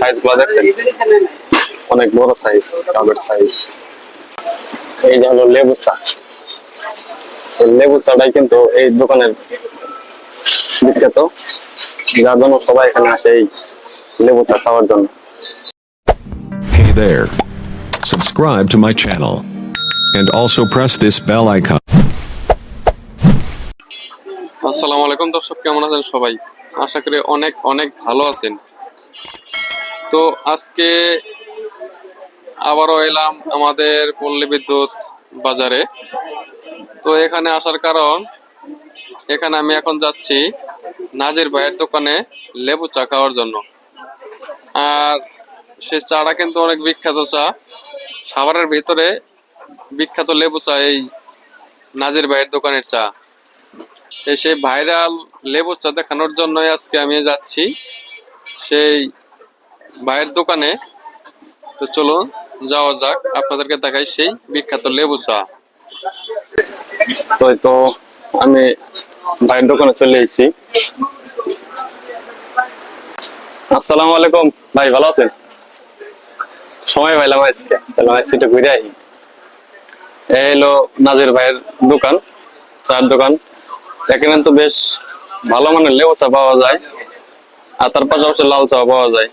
সাইজগুলো দেখছেন? অনেক বড় সাইজ সাইজ এই যে হলো লেবু চা। লেবু চাটাই কিন্তু এই দোকানের বিখ্যাত। যার জন্য সবাই এখানে আসে এই লেবু চা খাওয়ার জন্য। Hey there. Subscribe to my channel. And also press this bell icon. আসসালামু আলাইকুম দর্শক কেমন আছেন সবাই? আশা করি অনেক অনেক ভালো আছেন। তো আজকে আবারও এলাম আমাদের পল্লী বিদ্যুৎ বাজারে। তো এখানে আসার কারণ, এখানে আমি এখন যাচ্ছি নাজির ভাইয়ের দোকানে লেবু চা খাওয়ার জন্য। আর সে চাটা কিন্তু অনেক বিখ্যাত চা। সাভারের ভিতরে বিখ্যাত লেবু চা এই নাজির ভাইয়ের দোকানের চা। সেই ভাইরাল লেবু চা দেখানোর জন্যই আজকে আমি যাচ্ছি। সেই ভাইয়ের দোকানে। তো চলুন, যাওয়া যাক। আপনাদেরকে দেখাই সেই বিখ্যাত লেবু চা। তো তো আমি ভাইয়ের দোকানে চলে এসেছি। আসসালামু আলাইকুম। ভাই, ভালো আছেন? সময় পাইলাম আজকে। তাহলে আজকে একটু ঘুরে আই এই হলো নাজির ভাইয়ের দোকান চার দোকান। এখানে তো বেশ ভালো মানের লেবু চা পাওয়া যায়। আর তার পাশাপাশি লাল চা পাওয়া যায়।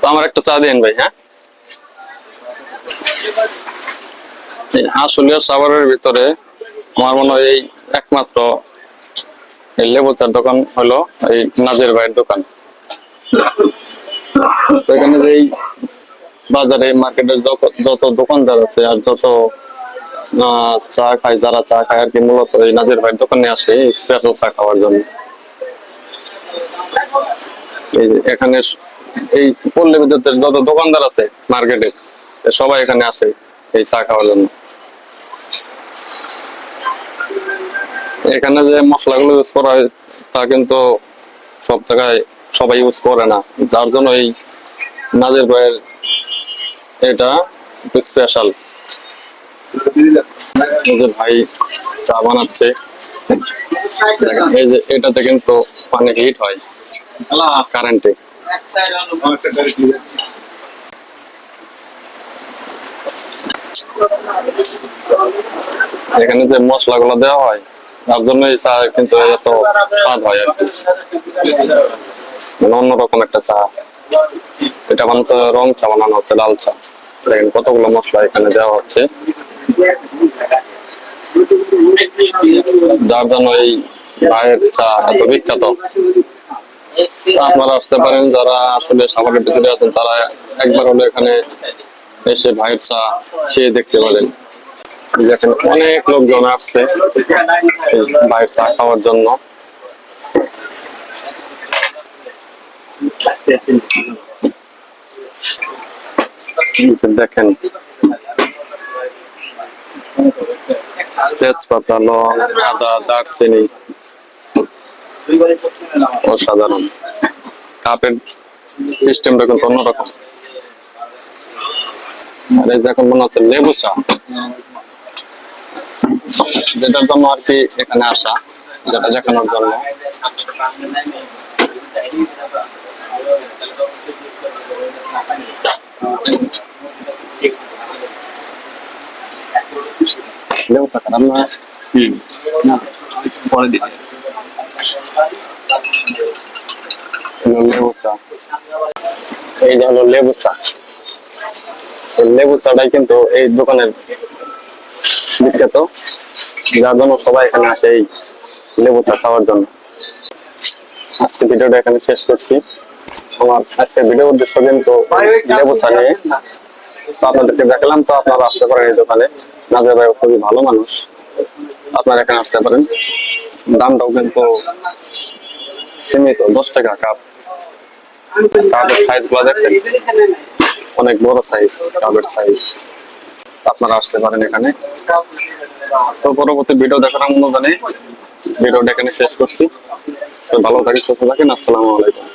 তো আমার একটা চা দিন ভাই হ্যাঁ? আসলে সাভারের ভিতরে আমার মনে হয় এই একমাত্র লেবু চার দোকান হলো এই নাজির ভাইয়ের দোকান। এখানে যে বাজারে মার্কেটের যত দোকানদার আছে আর যত চা খায়, যারা চা খায় আর কি, মূলত এই নাজির ভাইয়ের দোকানে আসে স্পেশাল চা খাওয়ার জন্য। এখানে এই পল্লী বিদ্যুতের যত দোকানদার আছে মার্কেটে সবাই এখানে আসে এই চা খাওয়ার জন্য। এখানে যে মশলাগুলো ইউজ করা হয় তা কিন্তু সব জায়গায় সবাই ইউজ করে না। যার জন্য এই নাজের ভাইয়ের এটা স্পেশাল ভাই চা বানাচ্ছে। এই যে এটাতে কিন্তু পানি হিট হয় কারেন্টে এখানে যে মশলাগুলো দেওয়া হয়, তার জন্য এই চা কিন্তু এত স্বাদ হয় আর কি। মানে অন্যরকম একটা চা। এটা বানাতে রং চা, বানানো হচ্ছে লাল চা। দেখেন কতগুলো মশলা এখানে দেওয়া হচ্ছে। যার জন্য এই ভাইয়ের চা এত বিখ্যাত। আপনারা আসতে পারেন, যারা আসলে সাভারের ভিতরে আছেন, তারা একবার হলো এখানে এসে ভাইয়ের চা খেয়ে দেখতে পারেন। যেখানে অনেক লোকজন আসছে ভাইয়ের চা খাওয়ার জন্য। দেখেন, তেজপাতা, লং, আদা, দারচিনি, অসাধারণ। কাপের সিস্টেমটা কিন্তু অন্যরকম। আর এই দেখুন মনে হচ্ছে লেবু চা। যেটার জন্য আর কি এখানে আসা যেটা দেখানোর জন্য। লেবু চা পরে দিতে হলো লেবু চা এই যে হলো লেবু চা লেবু চাটাই কিন্তু এই দোকানের বিখ্যাত। যার জন্য সবাই এখানে আসে এই লেবু চা খাওয়ার জন্য। আজকে ভিডিওটা এখানে শেষ করছি। আমার ভিডিওর উদ্দেশ্য কিন্তু লেবু চা নিয়ে। তো আপনাদেরকে দেখালাম, তো আপনারা আসতে পারেন এই দোকানে নাজর ভাই খুবই ভালো মানুষ। আপনারা এখানে আসতে পারেন। দামটাও কিন্তু সীমিত, দশ টাকা কাপ। কাপের সাইজগুলো দেখছেন? অনেক বড় সাইজ কাপের সাইজ আপনারা আসতে পারেন এখানে। তো পরবর্তী ভিডিও দেখার অনুদানে ভিডিওটা এখানে শেষ করছি। ভালো থাকেন, সুস্থ থাকেন। আসসালামু আলাইকুম।